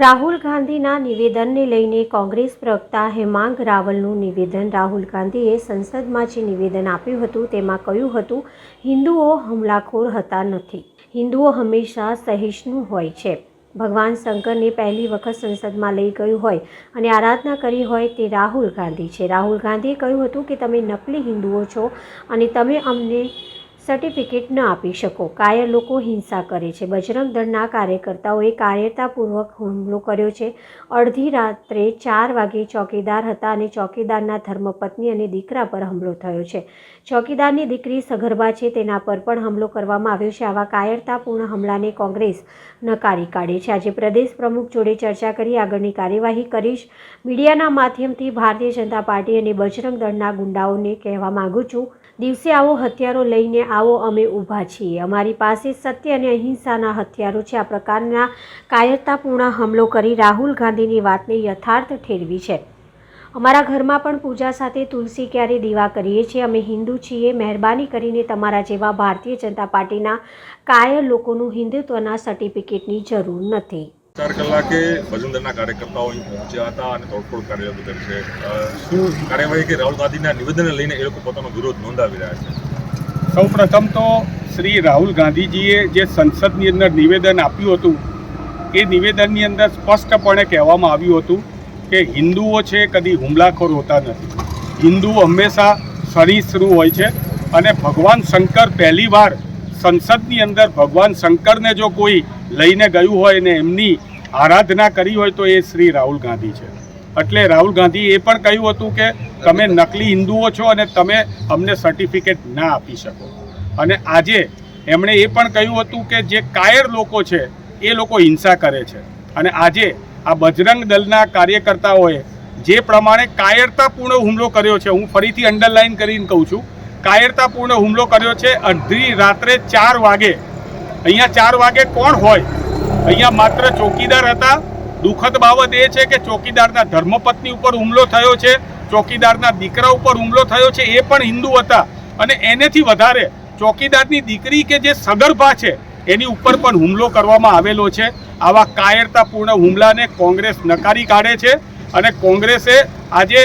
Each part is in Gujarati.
રાહુલ ગાંધીના નિવેદનને લઈને કોંગ્રેસ પ્રવક્તા હેમાંગ રાવલનું નિવેદન. રાહુલ ગાંધીએ સંસદમાં જે નિવેદન આપ્યું હતું તેમાં કહ્યું હતું, હિન્દુઓ હુમલાખોર હતા નથી. હિન્દુઓ હંમેશા સહિષ્ણુ હોય છે. ભગવાન શંકરને પહેલી વખત સંસદમાં લઈ ગયું હોય અને આરાધના કરી હોય તે રાહુલ ગાંધી છે. રાહુલ ગાંધીએ કહ્યું હતું કે, તમે નકલી હિન્દુઓ છો અને તમે અમને સર્ટિફિકેટ ન આપી શકો. કાયર લોકો હિંસા કરે છે. બજરંગ દળના કાર્યકર્તાઓએ કાયરતાપૂર્વક હુમલો કર્યો છે. અડધી રાત્રે ચાર વાગે ચોકીદાર હતા અને ચોકીદારના ધર્મપત્ની અને દીકરા પર હુમલો થયો છે. ચોકીદારની દીકરી સગર્ભા છે, તેના પર પણ હુમલો કરવામાં આવ્યો છે. આવા કાયરતાપૂર્ણ હુમલાને કોંગ્રેસ નકારી કાઢે છે. આજે પ્રદેશ પ્રમુખ જોડે ચર્ચા કરી આગળની કાર્યવાહી કરીશ. મીડિયાના માધ્યમથી ભારતીય જનતા પાર્ટી અને બજરંગ દળના ગુંડાઓને કહેવા માગું છું. દિવસે આવો હથિયારો લઈને આવો, અમે ઊભા છીએ. અમારી પાસે સત્ય અને અહિંસાના હથિયારો છે. આ પ્રકારના કાયરતાપૂર્ણ હુમલો કરી રાહુલ ગાંધીની વાતને યથાર્થ ઠેરવી છે. અમારા ઘરમાં પણ પૂજા સાથે તુલસી ક્યારે દીવા કરીએ છીએ? અમે હિન્દુ છીએ. મહેરબાની કરીને તમારા જેવા ભારતીય જનતા પાર્ટીના કાયર લોકોનું હિન્દુત્વના સર્ટિફિકેટની જરૂર નથી. ચાર કલાકે ભજનદળના કાર્યકર્તાઓ અહીં પહોંચ્યા હતા અને તોડફોડ કાર્યરત કરી છે. શું કાર્યવાહી કે રાહુલ ગાંધીના નિવેદનને લઈને એ લોકો પોતાનો વિરોધ નોંધાવી રહ્યા છે? સૌ પ્રથમ તો શ્રી રાહુલ ગાંધીજીએ જે સંસદની અંદર નિવેદન આપ્યું હતું, એ નિવેદનની અંદર સ્પષ્ટપણે કહેવામાં આવ્યું હતું કે હિન્દુઓ છે, કદી હુમલાખોર હોતા નથી. હિન્દુઓ હંમેશા સહિષ્ણુ હોય છે અને ભગવાન શંકર પહેલીવાર સંસદની અંદર ભગવાન શંકરને જો કોઈ લઈને ગયું હોય ને એમની આરાધના કરી હોય તો એ શ્રી રાહુલ ગાંધી છે. એટલે રાહુલ ગાંધી એ પણ કહ્યું હતું કે તમે નકલી હિન્દુઓ છો અને તમે અમને સર્ટિફિકેટ ના આપી શકો. અને આજે એમણે એ પણ કહ્યું હતું કે જે કાયર લોકો છે, એ લોકો હિંસા કરે છે. અને આજે આ બજરંગ દળના કાર્યકર્તાઓએ જે પ્રમાણે કાયરતાપૂર્ણ હુમલો કર્યો છે, હું ફરીથી અંડરલાઇન કરીને કહું છું કાયરતાપૂર્ણ હુમલો કર્યો છે. અડધી રાત્રે ચાર વાગે, અહીંયા ચાર વાગે કોણ હોય? અહીંયા માત્ર ચોકીદાર હતા. દુઃખદ બાબત એ છે કે ચોકીદારના ધર્મપત્ની ઉપર હુમલો થયો છે. ચોકીદારના દીકરા ઉપર હુમલો થયો છે. એ પણ હિન્દુ હતા. અને એનેથી વધારે ચોકીદારની દીકરી કે જે સગર્ભા છે, એની ઉપર પણ હુમલો કરવામાં આવેલો છે. આવા કાયરતાપૂર્ણ હુમલાને કોંગ્રેસ નકારી કાઢે છે. અને કોંગ્રેસે આજે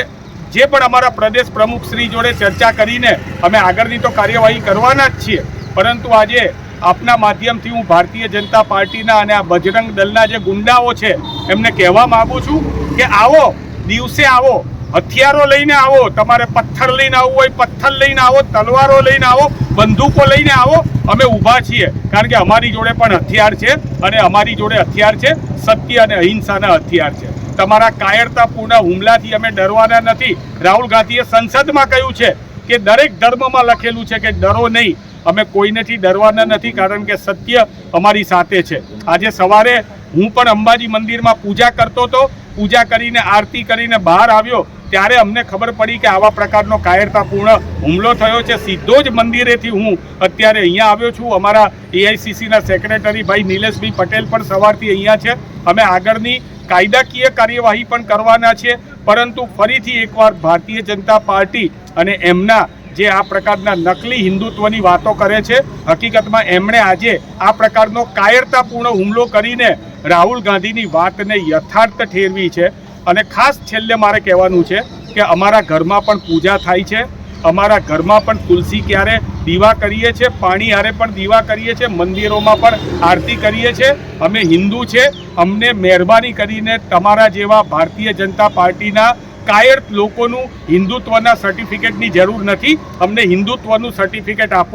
જે પણ અમારા પ્રદેશ પ્રમુખ શ્રી જોડે ચર્ચા કરીને અમે આગળની તો કાર્યવાહી કરવાના જ છીએ. પરંતુ આજે આપના માધ્યમથી હું ભારતીય જનતા પાર્ટીના અને આ બજરંગ દળના જે ગુંડાઓ છે, એમને કહેવા માગું છું કે આવો, દિવસે આવો, હથિયારો લઈને આવો, તમારે પથ્થર લઈને આવવું હોય, પથ્થર લઈને આવો, તલવારો લઈને આવો, બંદૂકો લઈને આવો, અમે ઊભા છીએ. કારણ કે અમારી જોડે પણ હથિયાર છે અને અમારી જોડે હથિયાર છે, સત્ય અને અહિંસાના હથિયાર છે. તમારા કાયરતાપૂર્ણ હુમલાથી અમે ડરવાના નથી. રાહુલ ગાંધીએ સંસદમાં કહ્યું છે કે દરેક ધર્મમાં લખેલું છે કે ડરો નહીં. અમે કોઈનેથી ડરવાના નથી કારણ કે સત્ય અમારી સાથે છે. આજે સવારે હું પણ અંબાજી મંદિરમાં પૂજા કરતો હતો. પૂજા કરીને, આરતી કરીને બહાર આવ્યો. ત્યારે અમને ખબર પડી કે આવા પ્રકારનો કાયરતાપૂર્ણ હુમલો થયો છે. સીધો જ મંદિરેથી હું અત્યારે અહીંયા આવ્યો છું. અમારા એઆઈસીસીના સેક્રેટરી ભાઈ નિલેશભાઈ પટેલ પણ સવારથી અહીંયા છે. અમે આગળની કાયદાકીય કાર્યવાહી પણ કરવાના છે, પરંતુ ફરીથી એકવાર ભારતીય જનતા પાર્ટી અને એમના જે આ પ્રકારના નકલી હિન્દુત્વની વાતો કરે છે, હકીકતમાં એમણે આજે આ પ્રકારનો કાયરતાપૂર્ણ હુમલો કરીને રાહુલ ગાંધીની વાતને યથાર્થ ઠેરવી છે. અને ખાસ છેલ્લે મારે કહેવાનું છે કે અમારા ઘરમાં પણ પૂજા થાય છે. અમારા ઘરમાં પણ તુલસી ક્યારે દીવા કરીએ છીએ, પાણી હારે પણ દીવા કરીએ છીએ, મંદિરોમાં પણ આરતી કરીએ છીએ. અમે હિન્દુ છે, અમને મહેરબાની કરીને તમારા જેવા ભારતીય જનતા પાર્ટીના કાયર લોકોનું હિન્દુત્વના સર્ટિફિકેટની જરૂર નથી. અમને હિન્દુત્વનું સર્ટિફિકેટ આપવા